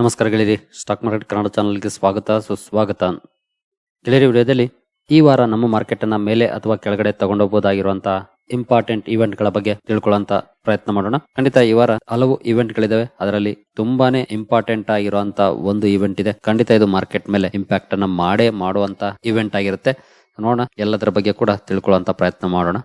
ನಮಸ್ಕಾರ ಗೆಳೆಯರಿ stock market Kannada ಚಾನಲ್ಗೆ ಸ್ವಾಗತ, ಸುಸ್ವಾಗತ. ಗೆಳೆಯರಿ ವಿಡಿಯೋದಲ್ಲಿ ಈ ವಾರ ನಮ್ಮ ಮಾರ್ಕೆಟ್ ಅನ್ನ ಮೇಲೆ ಅಥವಾ ಕೆಳಗಡೆ ತಗೊಂಡೋಗಬಹುದಾಗಿರುವಂತಹ ಇಂಪಾರ್ಟೆಂಟ್ ಇವೆಂಟ್ಗಳ ಬಗ್ಗೆ ತಿಳ್ಕೊಳ್ಳುವಂತ ಪ್ರಯತ್ನ ಮಾಡೋಣ. ಖಂಡಿತ ಈ ವಾರ ಹಲವು ಇವೆಂಟ್ ಗಳಿದಾವೆ. ಅದರಲ್ಲಿ ತುಂಬಾನೇ ಇಂಪಾರ್ಟೆಂಟ್ ಆಗಿರುವಂತ ಒಂದು ಇವೆಂಟ್ ಇದೆ. ಖಂಡಿತ ಇದು ಮಾರ್ಕೆಟ್ ಮೇಲೆ ಇಂಪ್ಯಾಕ್ಟ್ ಅನ್ನ ಮಾಡೇ ಮಾಡುವಂತ ಇವೆಂಟ್ ಆಗಿರುತ್ತೆ. ನೋಡೋಣ, ಎಲ್ಲದರ ಬಗ್ಗೆ ಕೂಡ ತಿಳ್ಕೊಳ್ಳುವಂತ ಪ್ರಯತ್ನ ಮಾಡೋಣ.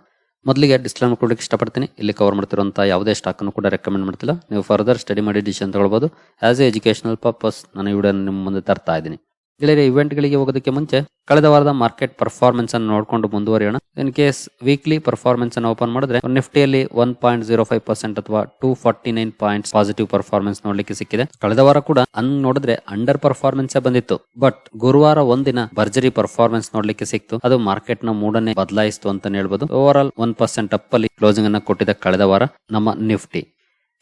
ಮೊದಲಿಗೆ ಡಿಸ್ಕ್ಲೈಮರ್ ಕೊಡಲಿಕ್ಕೆ ಇಷ್ಟಪಡ್ತೀನಿ. ಇಲ್ಲಿ ಕವರ್ ಮಾಡ್ತಿರುವಂಥ ಯಾವುದೇ ಸ್ಟಾಕನ್ನು ಕೂಡ ರೆಕಮೆಂಡ್ ಮಾಡ್ತಿಲ್ಲ. ನೀವು ಫರ್ದರ್ ಸ್ಟಡಿ ಮಾಡಿ ಡಿಸಿಷನ್ ತಗೊಳ್ಬೋದು. ಆಸ್ ಎ ಎಜುಕೇಶನಲ್ ಪರ್ಪಸ್ ನಾನು ಈ ವಿಡಿಯೋ ನಿಮ್ಮ ಮುಂದೆ ತರ್ತಾ ಇದ್ದೀನಿ. ಗೆಳೆಯರೆ ಇವೆಂಟ್ಗಳಿಗೆ ಹೋಗೋದಕ್ಕೆ ಮುಂಚೆ ಕಳೆದ ವಾರದ ಮಾರ್ಕೆಟ್ ಪರ್ಫಾರ್ಮೆನ್ಸ್ ಅನ್ನು ನೋಡಿಕೊಂಡು ಮುಂದುವರಿಯೋಣ. ಇನ್ ಕೇಸ್ ವೀಕ್ಲಿ ಪರ್ಫಾರ್ಮೆನ್ಸ್ ಅನ್ನು ಓಪನ್ ಮಾಡಿದ್ರೆ ನಿಫ್ಟಿಯಲ್ಲಿ one point zero five percent ಅಥವಾ two forty nine points positive performance ನೋಡ್ಲಿಕ್ಕೆ ಸಿಕ್ಕಿದೆ. ಕಳೆದ ವಾರ ಕೂಡ ಹಂಗ್ ನೋಡಿದ್ರೆ ಅಂಡರ್ ಪರ್ಫಾರ್ಮೆನ್ಸ್ ಬಂದಿತ್ತು. ಬಟ್ ಗುರುವಾರ ಒಂದಿನ ಭರ್ಜರಿ ಪರ್ಫಾರ್ಮೆನ್ಸ್ ನೋಡ್ಲಿಕ್ಕೆ ಸಿಕ್ತು. ಅದು ಮಾರ್ಕೆಟ್ನ ಮೂಡನ್ನೇ ಬದಲಾಯಿಸ್ತು ಅಂತ ಹೇಳ್ಬೋದು. Over all one percent up ಅಲ್ಲಿ ಕ್ಲೋಸಿಂಗ್ ಅನ್ನ ಕೊಟ್ಟಿದೆ ಕಳೆದ ವಾರ ನಮ್ಮ ನಿಫ್ಟಿ.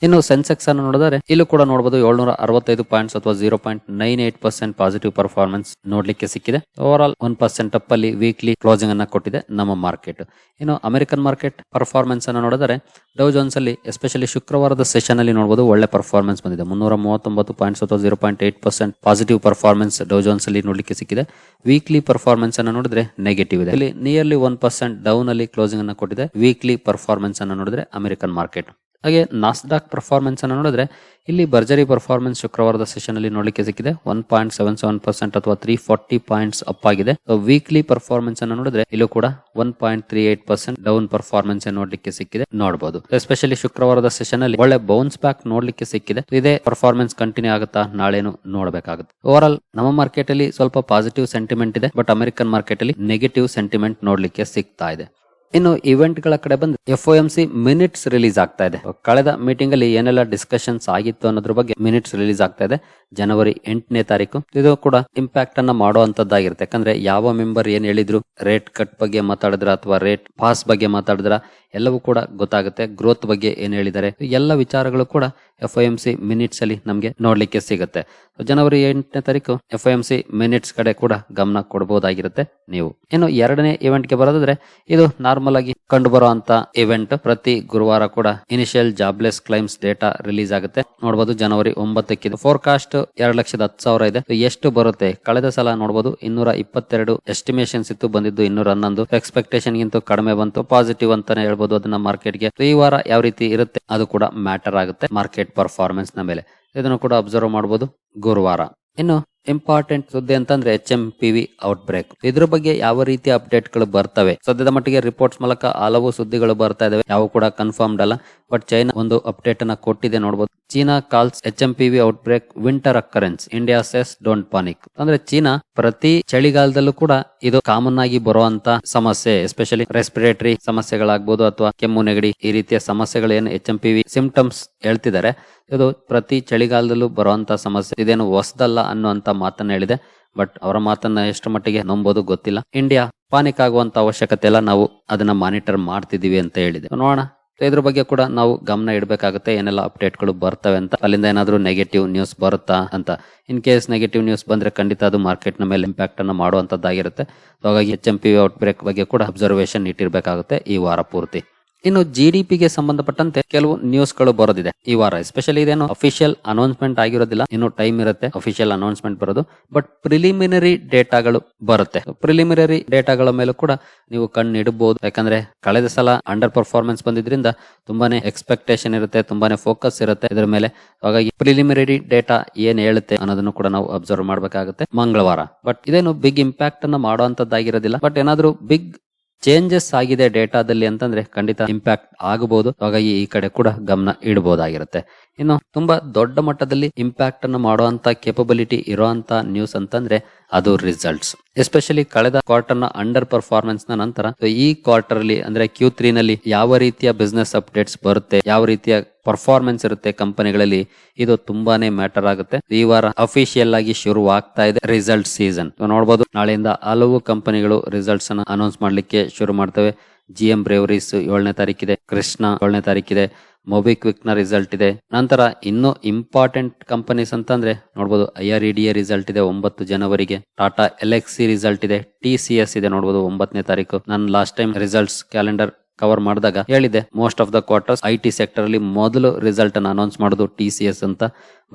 ಇನ್ನು ಸೆನ್ಸೆಕ್ಸ್ ಅನ್ನು ನೋಡಿದರೆ ಇಲ್ಲೂ ಕೂಡ ನೋಡಬಹುದು ಏಳ್ನೂರ ಅರವತ್ತೈದು ಪಾಯಿಂಟ್ಸ್ ಅಥವಾ zero point nine eight percent positive performance ನೋಡ್ಲಿಕ್ಕೆ ಸಿಕ್ಕಿದೆ. Over all one percent up ಅಲ್ಲಿ ವೀಕ್ಲಿ ಕ್ಲೋಸಿಂಗ್ ಅನ್ನ ಕೊಟ್ಟಿದೆ ನಮ್ಮ ಮಾರ್ಕೆಟ್ ಇನ್ನು ಅಮೆರಿಕನ್ ಮಾರ್ಕೆಟ್ ಪರ್ಫಾರ್ಮೆನ್ಸ್ ಅನ್ನು ನೋಡಿದರೆ ಡೌ ಜೋನ್ಸ್ ಅಲ್ಲಿ ಎಸ್ಪೆಷಲಿ ಶುಕ್ರವಾರದ ಸೆಷನ್ ಅಲ್ಲಿ ನೋಡಬಹುದು ಒಳ್ಳೆ ಪರ್ಫಾರ್ಮೆನ್ಸ್ ಬಂದಿದೆ. ಮುನ್ನೂರ ಮೂವತ್ತೊಂಬತ್ತು ಪಾಯಿಂಟ್ಸ್ ಅಥವಾ zero point eight percent positive performance Dow Jones ಅಲ್ಲಿ ನೋಡ್ಲಿಕ್ಕೆ ಸಿಕ್ಕಿದೆ. ವೀಕ್ಲಿ ಪರ್ಫಾರ್ಮೆನ್ಸ್ ಅನ್ನು ನೋಡಿದ್ರೆ ನೆಗೆಟಿವ್ ಇದೆ. ಇಲ್ಲಿ ನಿಯರ್ಲಿ ಒನ್ ಪರ್ಸೆಂಟ್ ಡೌನ್ ಅಲ್ಲಿ ಕ್ಲೋಸಿಂಗ್ ಅನ್ನು ಕೊಟ್ಟಿದೆ. ವೀಕ್ಲಿ ಪರ್ಫಾರ್ಮೆನ್ಸ್ ಅನ್ನು ನೋಡಿದ್ರೆ ಅಮೆರಿಕನ್ ಮಾರ್ಕೆಟ್ ಹಾಗೆ ನಾಸ್ಡಾಕ್ ಪರ್ಫಾರ್ಮೆನ್ಸ್ ಅನ್ನು ನೋಡಿದ್ರೆ, ಇಲ್ಲಿ ಭರ್ಜರಿ ಪರ್ಫಾರ್ಮೆನ್ಸ್ ಶುಕ್ರವಾರದ ಸೆಷನ್ ಅಲ್ಲಿ ನೋಡಲಿಕ್ಕೆ ಸಿಕ್ಕಿದೆ. One point seven seven percent ಅಥವಾ ತ್ರೀ ಫಾರ್ಟಿ ಪಾಯಿಂಟ್ಸ್ ಅಪ್ ಆಗಿದೆ. ವೀಕ್ಲಿ ಪರ್ಫಾರ್ಮೆನ್ಸ್ ಅನ್ನು ನೋಡಿದ್ರೆ, ಇಲ್ಲೂ ಕೂಡ one point three eight percent down performance ನೋಡಲಿಕ್ಕೆ ಸಿಕ್ಕಿದೆ. ನೋಡಬಹುದು ಎಸ್ಪೆಷಲಿ ಶುಕ್ರವಾರದ ಸೆಷನ್ ಅಲ್ಲಿ ಒಳ್ಳೆ ಬೌನ್ಸ್ ಬ್ಯಾಕ್ ನೋಡಲಿಕ್ಕೆ ಸಿಕ್ಕಿದೆ. ಇದೇ ಪರ್ಫಾರ್ಮೆನ್ಸ್ ಕಂಟಿನ್ಯೂ ಆಗುತ್ತಾ, ನಾಳೆನು ನೋಡಬೇಕಾಗುತ್ತೆ. ಓವರ್ ಆಲ್ ನಮ್ಮ ಮಾರ್ಕೆಟ್ ಅಲ್ಲಿ ಸ್ವಲ್ಪ ಪಾಸಿಟಿವ್ ಸೆಂಟಿಮೆಂಟ್ ಇದೆ ಬಟ್ ಅಮೆರಿಕನ್ ಮಾರ್ಕೆಟ್ ಅಲ್ಲಿ ನೆಗೆಟಿವ್ ಸೆಂಟಿಮೆಂಟ್ ನೋಡಲಿಕ್ಕೆ ಸಿಗ್ತಾ ಇದೆ. ಇನ್ನು ಇವೆಂಟ್ಗಳ ಕಡೆ ಬಂದು F M C minutes release ಆಗ್ತಾ ಇದೆ. ಕಳೆದ ಮೀಟಿಂಗ್ ಅಲ್ಲಿ ಏನೆಲ್ಲ ಡಿಸ್ಕಷನ್ಸ್ ಆಗಿತ್ತು ಅನ್ನೋದ್ರ ಬಗ್ಗೆ ಮಿನಿಟ್ಸ್ ರಿಲೀಸ್ ಆಗ್ತಾ ಇದೆ. ಜನವರಿ ಎಂಟನೇ ತಾರೀಕು. ಇದು ಕೂಡ ಇಂಪ್ಯಾಕ್ಟ್ ಅನ್ನ ಮಾಡುವಂತದ್ದಾಗಿರುತ್ತೆ. ಯಾಕಂದ್ರೆ ಯಾವ ಮೆಂಬರ್ ಏನ್ ಹೇಳಿದ್ರು ರೇಟ್ ಕಟ್ ಬಗ್ಗೆ ಮಾತಾಡಿದ್ರ ಅಥವಾ ರೇಟ್ ಪಾಸ್ ಬಗ್ಗೆ ಮಾತಾಡಿದ್ರ ಎಲ್ಲವೂ ಕೂಡ ಗೊತ್ತಾಗುತ್ತೆ. ಗ್ರೋತ್ ಬಗ್ಗೆ ಏನ್ ಹೇಳಿದ್ದಾರೆ? ಎಲ್ಲ ವಿಚಾರಗಳು ಕೂಡ ಎಫ್ ಎಂ ಸಿ ಮಿನಿಟ್ಸ್ ಅಲ್ಲಿ ನಮಗೆ ನೋಡ್ಲಿಕ್ಕೆ ಸಿಗುತ್ತೆ. ಜನವರಿ ಎಂಟನೇ ತಾರೀಕು ಎಫ್ ಎಂ ಸಿ ಮಿನಿಟ್ಸ್ ಕಡೆ ಕೂಡ ಗಮನ ಕೊಡಬಹುದಾಗಿರುತ್ತೆ ನೀವು. ಇನ್ನು ಎರಡನೇ ಇವೆಂಟ್ಗೆ ಬರೋದಾದ್ರೆ, ಇದು ನಾರ್ಮಲ್ ಆಗಿ ಕಂಡು ಬರುವಂತ ಇವೆಂಟ್ ಪ್ರತಿ ಗುರುವಾರ ಕೂಡ initial jobless claims data release ಆಗುತ್ತೆ. ನೋಡಬಹುದು ಜನವರಿ ಒಂಬತ್ತಕ್ಕೆ ಫೋರ್ಕಾಸ್ಟ್ ಎರಡ್ ಲಕ್ಷದ ಹತ್ತು ಸಾವಿರ ಇದೆ. ಎಷ್ಟು ಬರುತ್ತೆ? ಕಳೆದ ಸಲ ನೋಡಬಹುದು ಇನ್ನೂರ ಇಪ್ಪತ್ತೆರಡು ಎಸ್ಟಿಮೇಷನ್ಸ್ ಇತ್ತು, ಬಂದಿದ್ದು ಇನ್ನೂರ ಹನ್ನೊಂದು. ಎಕ್ಸ್ಪೆಕ್ಟೇಷನ್ ಗಿಂತ ಕಡಿಮೆ ಬಂತು. ಪಾಸಿಟಿವ್ ಅಂತಾನೆ ಹೇಳ್ಬೋದು. ಅದನ್ನ ಮಾರ್ಕೆಟ್ಗೆ. ಈ ವಾರ ಯಾವ ರೀತಿ ಇರುತ್ತೆ ಅದು ಕೂಡ ಮ್ಯಾಟರ್ ಆಗುತ್ತೆ ಮಾರ್ಕೆಟ್ ಪರ್ಫಾರ್ಮೆನ್ಸ್ನ ಮೇಲೆ. ಇದನ್ನು ಕೂಡ ಅಬ್ಸರ್ವ್ ಮಾಡಬಹುದು ಗುರುವಾರ. ಇನ್ನು ಇಂಪಾರ್ಟೆಂಟ್ ಸುದ್ದಿ ಅಂತಂದ್ರೆ H M P V outbreak ಇದ್ರ ಬಗ್ಗೆ ಯಾವ ರೀತಿ ಅಪ್ಡೇಟ್ಗಳು ಬರ್ತವೆ? ಸದ್ಯದ ಮಟ್ಟಿಗೆ ರಿಪೋರ್ಟ್ಸ್ ಮೂಲಕ ಹಲವು ಸುದ್ದಿಗಳು ಬರ್ತಾ ಇದಾವೆ. ಯಾವ ಕೂಡ ಕನ್ಫರ್ಮ್ಡ್ ಅಲ್ಲ. ಬಟ್ ಚೈನಾ ಒಂದು ಅಪ್ಡೇಟ್ ಅನ್ನ ಕೊಟ್ಟಿದೆ ನೋಡಬಹುದು China calls H M P V outbreak winter occurrence India says don't panic ಅಂದ್ರೆ ಚೀನಾ ಪ್ರತಿ ಚಳಿಗಾಲದಲ್ಲೂ ಕೂಡ ಇದು ಕಾಮನ್ ಆಗಿ ಬರುವಂತ ಸಮಸ್ಯೆ ಎಸ್ಪೆಷಲಿ ರೆಸ್ಪಿರೇಟರಿ ಸಮಸ್ಯೆಗಳಾಗ್ಬೋದು ಅಥವಾ ಕೆಮ್ಮು, ನೆಗಡಿ ಈ ರೀತಿಯ ಸಮಸ್ಯೆಗಳೇನು H M P V symptoms ಹೇಳ್ತಿದ್ದಾರೆ. ಇದು ಪ್ರತಿ ಚಳಿಗಾಲದಲ್ಲೂ ಬರುವಂತ ಸಮಸ್ಯೆ. ಇದೇನು ಹೊಸದಲ್ಲ ಅನ್ನುವಂತ ಮಾತನ್ನ ಹೇಳಿದೆ. ಬಟ್ ಅವರ ಮಾತನ್ನ ಎಷ್ಟು ಮಟ್ಟಿಗೆ ನಂಬೋದು ಗೊತ್ತಿಲ್ಲ. ಇಂಡಿಯಾ ಪಾನಿಕ್ ಆಗುವಂತ ಅವಶ್ಯಕತೆ ಎಲ್ಲ ನಾವು ಅದನ್ನ ಮಾನಿಟರ್ ಮಾಡ್ತಿದೀವಿ ಅಂತ ಹೇಳಿದೆ. ನೋಡೋಣ. ಇದ್ರ ಬಗ್ಗೆ ಕೂಡ ನಾವು ಗಮನ ಇಡಬೇಕಾಗುತ್ತೆ, ಏನೆಲ್ಲ ಅಪ್ಡೇಟ್ಗಳು ಬರ್ತವೆ ಅಂತ. ಅಲ್ಲಿಂದ ಏನಾದರೂ ನೆಗೆಟಿವ್ ನ್ಯೂಸ್ ಬರುತ್ತಾ ಅಂತ. ಇನ್ ಕೇಸ್ ನೆಗೆಟಿವ್ ನ್ಯೂಸ್ ಬಂದರೆ ಖಂಡಿತ ಅದು ಮಾರ್ಕೆಟ್ನ ಮೇಲೆ ಇಂಪ್ಯಾಕ್ಟ್ ಅನ್ನು ಮಾಡುವಂತದ್ದಾಗಿರುತ್ತೆ. ಹಾಗಾಗಿ H M P out break ಬಗ್ಗೆ ಕೂಡ ಅಬ್ಸರ್ವೇಷನ್ ಇಟ್ಟಿರಬೇಕಾಗುತ್ತೆ ಈ ವಾರ ಪೂರ್ತಿ. ಇನ್ನು ಜಿ ಡಿ ಪಿಗೆ ಸಂಬಂಧಪಟ್ಟಂತೆ ಕೆಲವು ನ್ಯೂಸ್ಗಳು ಬರೋದಿದೆ. ಈ ವಾರ ಎಸ್ಪೆಷಲಿ ಇದೇನು ಅಫಿಷಿಯಲ್ ಅನೌನ್ಸ್ಮೆಂಟ್ ಆಗಿರೋದಿಲ್ಲ. ಇನ್ನು ಟೈಮ್ ಇರುತ್ತೆ ಅಫಿಷಿಯಲ್ ಅನೌನ್ಸ್ಮೆಂಟ್ ಬರೋದು. ಬಟ್ ಪ್ರಿಲಿಮಿನರಿ ಡೇಟಾಗಳು ಬರುತ್ತೆ. ಪ್ರಿಲಿಮಿನರಿ ಡೇಟಾಗಳ ಮೇಲೂ ಕೂಡ ನೀವು ಕಣ್ಣು ಇಡಬಹುದು ಯಾಕಂದ್ರೆ ಕಳೆದ ಸಲ ಅಂಡರ್ ಪರ್ಫಾರ್ಮೆನ್ಸ್ ಬಂದಿದ್ರಿಂದ ತುಂಬಾನೇ ಎಕ್ಸ್ಪೆಕ್ಟೇಷನ್ ಇರುತ್ತೆ, ತುಂಬಾನೇ ಫೋಕಸ್ ಇರುತ್ತೆ. ಇದರ ಮೇಲೆ ಹಾಗಾಗಿ ಪ್ರಿಲಿಮಿನರಿ ಡೇಟಾ ಏನ್ ಹೇಳುತ್ತೆ ಅನ್ನೋದನ್ನು ಕೂಡ ನಾವು ಅಬ್ಸರ್ವ್ ಮಾಡಬೇಕಾಗುತ್ತೆ ಮಂಗಳವಾರ. ಬಟ್ ಇದೇನು ಬಿಗ್ ಇಂಪ್ಯಾಕ್ಟ್ ಅನ್ನ ಮಾಡುವಂತದ್ದಾಗಿರೋದಿಲ್ಲ ಬಟ್ ಏನಾದ್ರೂ ಬಿಗ್ ಚೇಂಜಸ್ ಆಗಿದೆ ಡೇಟಾದಲ್ಲಿ ಅಂತಂದ್ರೆ ಖಂಡಿತ ಇಂಪ್ಯಾಕ್ಟ್ ಆಗಬಹುದು. ಹಾಗಾಗಿ ಈ ಕಡೆ ಕೂಡ ಗಮನ ಇಡಬಹುದಾಗಿರುತ್ತೆ. ಇನ್ನು ತುಂಬಾ ದೊಡ್ಡ ಮಟ್ಟದಲ್ಲಿ ಇಂಪ್ಯಾಕ್ಟ್ ಅನ್ನು ಮಾಡುವಂತ ಕೇಪಬಿಲಿಟಿ ಇರುವಂತ ನ್ಯೂಸ್ ಅಂತಂದ್ರೆ ಅದು ರಿಸಲ್ಟ್ಸ್ ಎಸ್ಪೆಷಲಿ ಕಳೆದ ಕ್ವಾರ್ಟರ್ನ ಅಂಡರ್ ಪರ್ಫಾರ್ಮೆನ್ಸ್ನ ನಂತರ, ಈ ಕ್ವಾರ್ಟರ್ ಅಲ್ಲಿ ಅಂದ್ರೆ ಕ್ಯೂ ನಲ್ಲಿ ಯಾವ ರೀತಿಯ ಬಿಸ್ನೆಸ್ ಅಪ್ಡೇಟ್ಸ್ ಬರುತ್ತೆ, ಯಾವ ರೀತಿಯ ಪರ್ಫಾರ್ಮೆನ್ಸ್ ಇರುತ್ತೆ ಕಂಪನಿಗಳಲ್ಲಿ, ಇದು ತುಂಬಾನೇ ಮ್ಯಾಟರ್ ಆಗುತ್ತೆ. ಈ ವಾರ ಅಫಿಷಿಯಲ್ ಆಗಿ ಶುರು ಆಗ್ತಾ ಇದೆ ರಿಸಲ್ಟ್ ಸೀಸನ್ ನೋಡಬಹುದು ನಾಳೆಯಿಂದ ಹಲವು ಕಂಪನಿಗಳು ರಿಸಲ್ಟ್ಸ್ ಅನ್ನ ಅನೌನ್ಸ್ ಮಾಡ್ಲಿಕ್ಕೆ ಶುರು ಮಾಡ್ತವೆ. ಜಿ ಎಂ ಬ್ರೇವರೀಸ್ ಏಳನೇ ತಾರೀಕಿದೆ, ಕೃಷ್ಣ ಏಳನೇ ತಾರೀಕಿದೆ ಮೊಬಿಕ್ವಿಕ್ನ ರಿಸಲ್ಟ್ ಇದೆ. ನಂತರ ಇನ್ನೂ ಇಂಪಾರ್ಟೆಂಟ್ ಕಂಪನೀಸ್ ಅಂತಂದ್ರೆ ನೋಡಬಹುದು ಐ ಆರ್ ಇಡಿಎ ರಿಸಲ್ಟ್ ಇದೆ ಒಂಬತ್ತು ಜನವರಿಗೆ. ಟಾಟಾ ಎಲೆಕ್ಸಿ ರಿಸಲ್ಟ್ ಇದೆ ಟಿ ಸಿ ಎಸ್ ಇದೆ ನೋಡಬಹುದು ಒಂಬತ್ತನೇ ತಾರೀಕು. ನಾನು last time results calendar cover ಮಾಡಿದಾಗ ಹೇಳಿದೆ most of the quarters I T sector ಅಲ್ಲಿ ಮೊದಲು ರಿಸಲ್ಟ್ ಅನ್ನು ಅನೌನ್ಸ್ ಮಾಡೋದು ಟಿ ಸಿ ಎಸ್ ಅಂತ.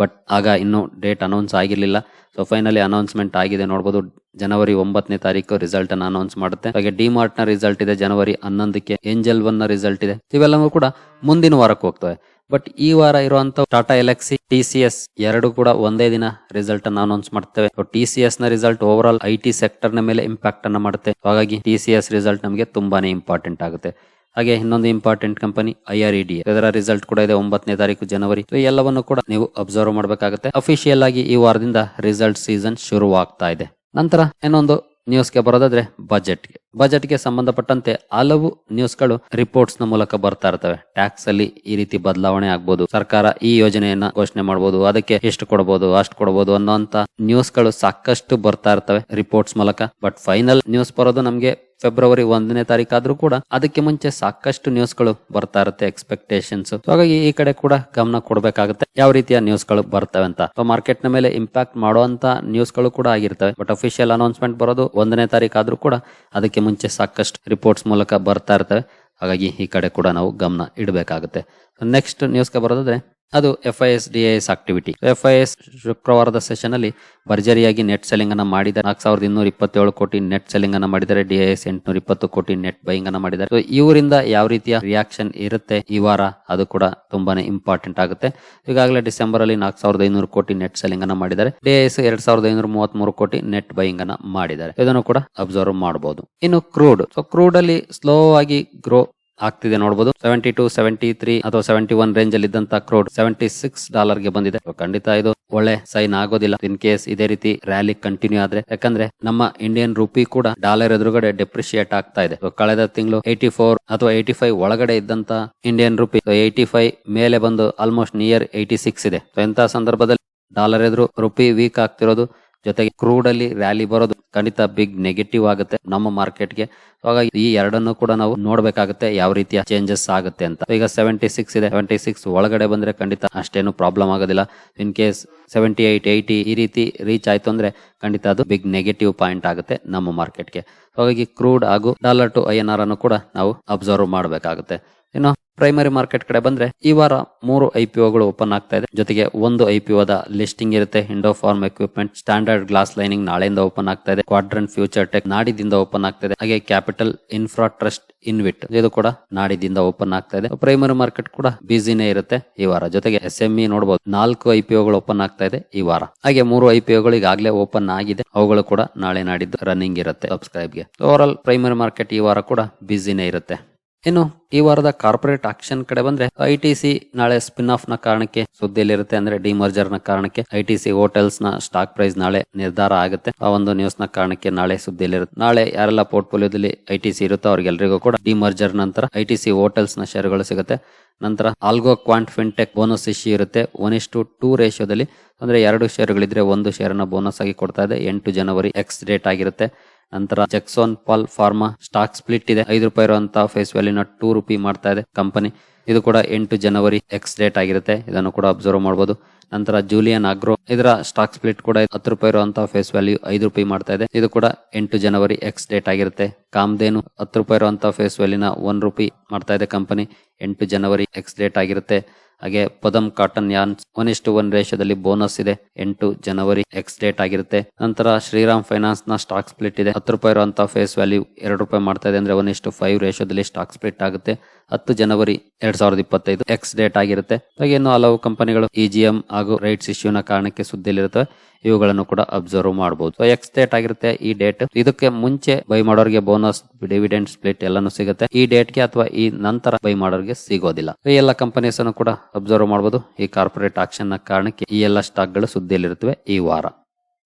ಬಟ್ ಆಗ ಇನ್ನೂ ಡೇಟ್ ಅನೌನ್ಸ್ ಆಗಿರಲಿಲ್ಲ. ಸೊ ಫೈನಲಿ ಅನೌನ್ಸ್ಮೆಂಟ್ ಆಗಿದೆ ನೋಡಬಹುದು ಜನವರಿ ಒಂಬತ್ತನೇ ತಾರೀಕು ರಿಸಲ್ಟ್ ಅನ್ನು ಅನೌನ್ಸ್ ಮಾಡುತ್ತೆ. ಹಾಗೆ ಡಿಮಾರ್ಟ್ನ ರಿಸಲ್ಟ್ ಇದೆ ಜನವರಿ ಹನ್ನೊಂದಕ್ಕೆ. ಏಂಜಲ್ ಒನ್ನ ರಿಸಲ್ಟ್ ಇದೆ. ಇವೆಲ್ಲವೂ ಕೂಡ ಮುಂದಿನ ವಾರಕ್ಕೆ ಹೋಗ್ತವೆ. ಬಟ್ ಈ ವಾರ ಇರುವಂತ Tata Elxsi T C S ಎರಡು ಕೂಡ ಒಂದೇ ದಿನ ರಿಸಲ್ಟ್ ಅನ್ನು ಅನೌನ್ಸ್ ಮಾಡ್ತೇವೆ. ಟಿ ಸಿ ಎಸ್ನ result over all I T ಸೆಕ್ಟರ್ನ ಮೇಲೆ ಇಂಪ್ಯಾಕ್ಟ್ ಅನ್ನ ಮಾಡುತ್ತೆ. ಹಾಗಾಗಿ ಟಿ ಸಿ ಎಸ್ ರಿಸಲ್ಟ್ ನಮಗೆ ತುಂಬಾನೇ ಇಂಪಾರ್ಟೆಂಟ್ ಆಗುತ್ತೆ. ಹಾಗೆ ಇನ್ನೊಂದು important company I R E D ಇದರ ರಿಸಲ್ಟ್ ಕೂಡ ಇದೆ ಒಂಬತ್ತನೇ ತಾರೀಕು ಜನವರಿ ಎಲ್ಲವನ್ನು ಕೂಡ ನೀವು ಅಬ್ಸರ್ವ್ ಮಾಡಬೇಕಾಗುತ್ತೆ. ಅಫಿಷಿಯಲ್ ಆಗಿ ಈ ವಾರದಿಂದ ರಿಸಲ್ಟ್ ಸೀಸನ್ ಶುರುವಾಗ್ತಾ ಇದೆ. ನಂತರ ಇನ್ನೊಂದು ನ್ಯೂಸ್ಗೆ ಬರೋದಾದ್ರೆ ಬಜೆಟ್ಗೆ ಬಜೆಟ್ಗೆ ಸಂಬಂಧಪಟ್ಟಂತೆ ಹಲವು ನ್ಯೂಸ್ಗಳು ರಿಪೋರ್ಟ್ಸ್ನ ಮೂಲಕ ಬರ್ತಾ ಇರ್ತವೆ. ಟ್ಯಾಕ್ಸ್ ಅಲ್ಲಿ ಈ ರೀತಿ ಬದಲಾವಣೆ ಆಗ್ಬೋದು. ಸರ್ಕಾರ ಈ ಯೋಜನೆಯನ್ನ ಘೋಷಣೆ ಮಾಡಬಹುದು ಅದಕ್ಕೆ ಎಷ್ಟು ಕೊಡಬಹುದು ಅಷ್ಟು ಕೊಡಬಹುದು ಅನ್ನೋಂತ ನ್ಯೂಸ್ಗಳು ಸಾಕಷ್ಟು ಬರ್ತಾ ಇರ್ತವೆ ರಿಪೋರ್ಟ್ಸ್ ಮೂಲಕ. ಬಟ್ ಫೈನಲ್ ನ್ಯೂಸ್ ಬರೋದು ನಮ್ಗೆ ಫೆಬ್ರವರಿ ಒಂದನೇ ತಾರೀಕಾದ್ರೂ ಕೂಡ ಅದಕ್ಕೆ ಮುಂಚೆ ಸಾಕಷ್ಟು ನ್ಯೂಸ್ಗಳು ಬರ್ತಾ ಇರುತ್ತೆ ಎಕ್ಸ್ಪೆಕ್ಟೇಷನ್ಸ್ ಹಾಗಾಗಿ ಈ ಕಡೆ ಕೂಡ ಗಮನ ಕೊಡಬೇಕಾಗುತ್ತೆ. ಯಾವ ರೀತಿಯ ನ್ಯೂಸ್ಗಳು ಬರ್ತವೆ ಅಂತ. ಮಾರ್ಕೆಟ್ನ ಮೇಲೆ ಇಂಪ್ಯಾಕ್ಟ್ ಮಾಡುವಂತ ನ್ಯೂಸ್ಗಳು ಕೂಡ ಆಗಿರ್ತವೆ. ಬಟ್ ಅಫಿಷಿಯಲ್ ಅನೌನ್ಸ್ಮೆಂಟ್ ಬರೋದು ಒಂದನೇ ತಾರೀಕಾದ್ರೂ ಕೂಡ ಅದಕ್ಕೆ ಮುಂಚೆ ಸಾಕಷ್ಟು ರಿಪೋರ್ಟ್ಸ್ ಮೂಲಕ ಬರ್ತಾ ಇರ್ತವೆ. ಹಾಗಾಗಿ ಈ ಕಡೆ ಕೂಡ ನಾವು ಗಮನ ಇಡಬೇಕಾಗುತ್ತೆ. ನೆಕ್ಸ್ಟ್ ನ್ಯೂಸ್ಗೆ ಬರೋದಾದ್ರೆ ಅದು F I S D S activity F I S ಶುಕ್ರವಾರದ ಸೆಷನ್ ಅಲ್ಲಿ ಭರ್ಜರಿಯಾಗಿ ನೆಟ್ ಸೆಲ್ಲಿಂಗ್ ಅನ್ನ ಮಾಡಿದ್ದಾರೆ. ನಾಲ್ಕು ಸಾವಿರದ ಇನ್ನೂರ ಇಪ್ಪತ್ತೇಳು ಕೋಟಿ ನೆಟ್ ಸೆಲ್ಲಿಂಗ್ ಅನ್ನ ಮಾಡಿದ್ದಾರೆ. ಡಿ ಎಸ್ ಎಂಟುನೂರ ಇಪ್ಪತ್ತು ಕೋಟಿ ನೆಟ್ ಬೈಯಿಂಗ್ ಅನ್ನ ಮಾಡಿದ್ದಾರೆ. ಇವರಿಂದ ಯಾವ ರೀತಿಯ ರಿಯಾಕ್ಷನ್ ಇರುತ್ತೆ ಈ ವಾರ ಅದು ಕೂಡ ತುಂಬಾನೇ ಇಂಪಾರ್ಟೆಂಟ್ ಆಗುತ್ತೆ. ಈಗಾಗಲೇ ಡಿಸೆಂಬರ್ ಅಲ್ಲಿ ನಾಲ್ಕು ಸಾವಿರದ ಐನೂರು ಕೋಟಿ ನೆಟ್ ಸೆಲ್ಲಿಂಗ್ ಅನ್ನ ಮಾಡಿದ್ದಾರೆ. ಡಿ ಎಸ್ ಎರಡ್ ಸಾವಿರದ ಐನೂರ ಮೂವತ್ತ್ ಮೂರು ಕೋಟಿ ನೆಟ್ ಬೈಯಿಂಗ್ ಅನ್ನ ಮಾಡಿದ್ದಾರೆ. ಇದನ್ನು ಕೂಡ ಅಬ್ಸರ್ವ್ ಮಾಡಬಹುದು ಇನ್ನು ಕ್ರೂಡ್ ಸೊ ಕ್ರೂಡ್ ಅಲ್ಲಿ ಸ್ಲೋ ಆಗಿ ಗ್ರೋ ಆಗ್ತಿದೆ ನೋಡಬಹುದು ಸೆವೆಂಟಿ ಟು ಸೆವೆಂಟಿ ತ್ರೀ ಅಥವಾ ಸೆವೆಂಟಿ ಒನ್ ರೇಂಜ್ ಅಲ್ಲಿ ಇದ್ದಂತ ಕ್ರೋಡ್ ಸೆವೆಂಟಿ ಸಿಕ್ಸ್ ಡಾಲರ್ಗೆ ಬಂದಿದೆ. ಖಂಡಿತ ಇದು ಒಳ್ಳೆ ಸೈನ್ ಆಗೋದಿಲ್ಲ. ಇನ್ ಕೇಸ್ ಇದೇ ರೀತಿ ರ್ಯಾಲಿ ಕಂಟಿನ್ಯೂ ಆದ್ರೆ. ಯಾಕಂದ್ರೆ ನಮ್ಮ ಇಂಡಿಯನ್ ರೂಪಿ ಕೂಡ ಡಾಲರ್ ಎದುರುಗಡೆ ಡೆಪ್ರಿಶಿಯೇಟ್ ಆಗ್ತಾ ಇದೆ. ಕಳೆದ ತಿಂಗಳು ಏಯ್ಟಿ ಫೋರ್ ಅಥವಾ ಏಯ್ಟಿ ಫೈವ್ ಒಳಗಡೆ ಇದ್ದಂತ ಇಂಡಿಯನ್ ರೂಪಿ ಏಯ್ಟಿ ಫೈವ್ ಮೇಲೆ ಬಂದು ಆಲ್ಮೋಸ್ಟ್ ನಿಯರ್ ಏಯ್ಟಿ ಸಿಕ್ಸ್ ಇದೆ. ಇಂತಹ ಸಂದರ್ಭದಲ್ಲಿ ಡಾಲರ್ ಎದುರು ರುಪಿ ವೀಕ್ ಆಗ್ತಿರೋದು ಜೊತೆಗೆ ಕ್ರೂಡ್ ಅಲ್ಲಿ ರ್ಯಾಲಿ ಬರೋದು ಖಂಡಿತ ಬಿಗ್ ನೆಗೆಟಿವ್ ಆಗುತ್ತೆ ನಮ್ಮ ಮಾರ್ಕೆಟ್ಗೆ ಹಾಗಾಗಿ ಈ ಎರಡನ್ನು ಕೂಡ ನಾವು ನೋಡ್ಬೇಕಾಗುತ್ತೆ ಯಾವ ರೀತಿಯ ಚೇಂಜಸ್ ಆಗುತ್ತೆ ಅಂತ. ಈಗ ಸೆವೆಂಟಿ ಸಿಕ್ಸ್ ಇದೆ. ಸೆವೆಂಟಿ ಸಿಕ್ಸ್ ಒಳಗಡೆ ಬಂದ್ರೆ ಖಂಡಿತ ಅಷ್ಟೇನು ಪ್ರಾಬ್ಲಮ್ ಆಗೋದಿಲ್ಲ. In case seventy eight eighty ಈ ರೀತಿ ರೀಚ್ ಆಯ್ತು ಅಂದ್ರೆ ಖಂಡಿತ ಅದು ಬಿಗ್ ನೆಗೆಟಿವ್ ಪಾಯಿಂಟ್ ಆಗುತ್ತೆ ನಮ್ಮ ಮಾರ್ಕೆಟ್ಗೆ ಹಾಗಾಗಿ ಕ್ರೂಡ್ ಹಾಗೂ ಡಾಲರ್ ಟು ಐ ಅನ್ನು ಕೂಡ ನಾವು ಅಬ್ಸರ್ವ್ ಮಾಡಬೇಕಾಗುತ್ತೆ. ಇನ್ನು ಪ್ರೈಮರಿ ಮಾರ್ಕೆಟ್ ಕಡೆ ಬಂದ್ರೆ ಈ ವಾರ ಮೂರು ಐಪಿಒಗಳು ಓಪನ್ ಆಗ್ತಾ ಇದೆ. ಜೊತೆಗೆ ಒಂದು ಐ ಪಿ ಒದ ಲಿಸ್ಟಿಂಗ್ ಇರುತ್ತೆ. Indo farm equipment standard glass lining ನಾಳೆಯಿಂದ ಓಪನ್ ಆಗ್ತಾ ಇದೆ. ಕ್ವಾಡ್ರನ್ ಫ್ಯೂಚರ್ ಟೆಕ್ ನಾಡಿದಿಂದ ಓಪನ್ ಆಗ್ತಾ ಇದೆ. ಹಾಗೆ ಕ್ಯಾಪಿಟಲ್ ಇನ್ಫ್ರಾ ಟ್ರಸ್ಟ್ ಇನ್ವಿಟ್ ಇದು ಕೂಡ ನಾಡಿದಿಂದ ಓಪನ್ ಆಗ್ತಾ ಇದೆ. ಪ್ರೈಮರಿ ಮಾರ್ಕೆಟ್ ಕೂಡ ಬಿಸಿನೇ ಇರುತ್ತೆ ಈ ವಾರ. ಜೊತೆಗೆ ಎಸ್ ಎಂ ಇ ನೋಡಬಹುದು ನಾಲ್ಕು ಐ ಪಿ ಒಗಳು ಓಪನ್ ಆಗ್ತಾ ಇದೆ ಈ ವಾರ. ಹಾಗೆ ಮೂರು ಐ ಪಿ ಒಗಳು ಈಗಾಗಲೇ ಓಪನ್ ಆಗಿದೆ. ಅವುಗಳು ಕೂಡ ನಾಳೆ ನಾಡಿದ್ದು ರನ್ನಿಂಗ್ ಇರುತ್ತೆ. ಸಬ್ಸ್ಕ್ರೈಬ್ಗೆ ಓವರ್ ಆಲ್ ಪ್ರೈಮರಿ ಮಾರ್ಕೆಟ್ ಈ ವಾರ ಕೂಡ ಬಿಸಿನೇ ಇರುತ್ತೆ. ಇನ್ನು ಈ ವಾರದ ಕಾರ್ಪೊರೇಟ್ ಆಕ್ಷನ್ ಕಡೆ ಬಂದ್ರೆ ಐ ಟಿ ಸಿ ನಾಳೆ ಸ್ಪಿನ್ ಆಫ್ನ ಕಾರಣಕ್ಕೆ ಸುದ್ದಿಯಲ್ಲಿರುತ್ತೆ ಅಂದ್ರೆ ಡಿಮರ್ಜರ್ನ ಕಾರಣಕ್ಕೆ ಐ ಟಿ ಸಿ ಹೋಟೆಲ್ಸ್ನ ಸ್ಟಾಕ್ ಪ್ರೈಸ್ ನಾಳೆ ನಿರ್ಧಾರ ಆಗುತ್ತೆ. ಆ ಒಂದು ನ್ಯೂಸ್ನ ಕಾರಣಕ್ಕೆ ನಾಳೆ ಸುದ್ದಿಯಲ್ಲಿರುತ್ತೆ. ನಾಳೆ ಯಾರೆಲ್ಲ ಪೋರ್ಟ್ಫೋಲಿಯೋದಲ್ಲಿ ಐ ಟಿ ಸಿ ಇರುತ್ತೋ ಅವ್ರಿಗೆಲ್ಲರಿಗೂ ಕೂಡ ಡಿಮರ್ಜರ್ ನಂತರ ಐ ಟಿ ಸಿ ಹೋಟೆಲ್ಸ್ನ ಶೇರ್ಗಳು ಸಿಗುತ್ತೆ. ನಂತರ algo quant fintech bonus issue ಇರುತ್ತೆ. ಒನ್ ಇಸ್ ಟು ಟೂ ರೇಷಿಯೋದಲ್ಲಿ ಅಂದ್ರೆ ಎರಡು ಶೇರ್ಗಳಿದ್ರೆ ಒಂದು ಶೇರ್ನ ಬೋನಸ್ ಆಗಿ ಕೊಡ್ತಾ ಇದೆ. ಎಂಟು ಜನವರಿ ಎಕ್ಸ್ ಡೇಟ್ ಆಗಿರುತ್ತೆ. ನಂತರ Jagsonpal pharma stock split ಇದೆ. ಐದು ರೂಪಾಯಿ ಇರುವಂತಹ ಫೇಸ್ ವ್ಯಾಲ್ಯೂನ ಟೂ ರುಪಿ ಮಾಡ್ತಾ ಇದೆ ಕಂಪನಿ ಇದು ಕೂಡ ಎಂಟು ಜನವರಿ ಎಕ್ಸ್ ಡೇಟ್ ಆಗಿರುತ್ತೆ. ಇದನ್ನು ಕೂಡ ಅಬ್ಸರ್ವ್ ಮಾಡಬಹುದು ನಂತರ ಜೂಲಿಯನ್ ಅಗ್ರೋ ಇದರ ಸ್ಟಾಕ್ ಸ್ಪ್ಲಿಟ್ ಕೂಡ ಹತ್ತು ರೂಪಾಯಿ ಇರುವಂತಹ ಫೇಸ್ ವ್ಯಾಲ್ಯೂ ಐದು ರೂಪಾಯಿ ಮಾಡ್ತಾ ಇದೆ. ಇದು ಕೂಡ ಎಂಟು ಜನವರಿ ಎಕ್ಸ್ ಡೇಟ್ ಆಗಿರುತ್ತೆ. ಕಾಮ್ದೇನು ಹತ್ತು ರೂಪಾಯಿ ಇರುವಂತಹ ಫೇಸ್ ವ್ಯಾಲ್ಯೂನ ಒನ್ ರುಪಿ ಮಾಡ್ತಾ ಇದೆ ಕಂಪನಿ ಎಂಟು ಜನವರಿ ಎಕ್ಸ್ ಡೇಟ್ ಆಗಿರುತ್ತೆ. ಹಾಗೆ ಪದಂ ಕಾಟನ್ ಯಾನ್ ಒನ್ ಇಷ್ಟು ಒನ್ ರೇಷದಲ್ಲಿ ಬೋನಸ್ ಇದೆ. ಎಂಟು ಜನವರಿ ಎಕ್ಸ್ ಡೇಟ್ ಆಗಿರುತ್ತೆ. ನಂತರ ಶ್ರೀರಾಮ್ ಫೈನಾನ್ಸ್ನ ಸ್ಟಾಕ್ ಸ್ಪ್ಲಿಟ್ ಇದೆ. ಹತ್ತು ರೂಪಾಯಿ ಇರುವಂತಹ ಫೇಸ್ ವ್ಯಾಲ್ಯೂ ಎರಡು ರೂಪಾಯಿ ಮಾಡ್ತಾ ಇದೆ ಅಂದ್ರೆ ಒನ್ ಇಷ್ಟು ಫೈವ್ ರೇಷದಲ್ಲಿ ಸ್ಟಾಕ್ ಸ್ಪ್ಲಿಟ್ ಆಗುತ್ತೆ. ಹತ್ತು ಜನವರಿ ಎರಡ್ ಸಾವಿರದ ಇಪ್ಪತ್ತೈದು ಎಕ್ಸ್ ಡೇಟ್ ಆಗಿರುತ್ತೆ. ಹಾಗೆ ಇನ್ನು ಹಲವು ಕಂಪನಿಗಳು ಇಜಿಎಂ ಹಾಗೂ ರೈಟ್ಸ್ ಇಶ್ಯೂನ ಕಾರಣಕ್ಕೆ ಸುದ್ದಿಯಲ್ಲಿರುತ್ತೆ. ಇವುಗಳನ್ನು ಕೂಡ ಅಬ್ಸರ್ವ್ ಮಾಡಬಹುದು ಎಕ್ಸ್ ಡೇಟ್ ಆಗಿರುತ್ತೆ ಈ ಡೇಟ್ ಇದಕ್ಕೆ ಮುಂಚೆ ಬೈ ಮಾಡೋರಿಗೆ ಬೋನಸ್ ಡಿವಿಡೆಂಡ್ ಸ್ಪ್ಲಿಟ್ ಎಲ್ಲಾನು ಸಿಗುತ್ತೆ. ಈ ಡೇಟ್ಗೆ ಅಥವಾ ಈ ನಂತರ ಬೈ ಮಾಡೋರಿಗೆ ಸಿಗೋದಿಲ್ಲ. ಈ ಎಲ್ಲ ಕಂಪನೀಸ್ ಅನ್ನು ಕೂಡ ಅಬ್ಸರ್ವ್ ಮಾಡಬಹುದು ಈ ಕಾರ್ಪೊರೇಟ್ ಆಕ್ಷನ್ನ ಕಾರಣಕ್ಕೆ ಈ ಎಲ್ಲ ಸ್ಟಾಕ್ಗಳು ಸುದ್ದಿಯಲ್ಲಿರುತ್ತವೆ ಈ ವಾರ.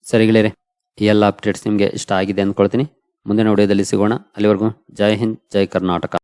ಸರಿಗಳೇ ಈ ಎಲ್ಲ ಅಪ್ಡೇಟ್ಸ್ ನಿಮಗೆ ಇಷ್ಟ ಆಗಿದೆ ಅಂದ್ಕೊಳ್ತೀನಿ ಮುಂದಿನ ವಿಡಿಯೋದಲ್ಲಿ ಸಿಗೋಣ. ಅಲ್ಲಿವರೆಗೂ ಜೈ ಹಿಂದ್, ಜೈ ಕರ್ನಾಟಕ.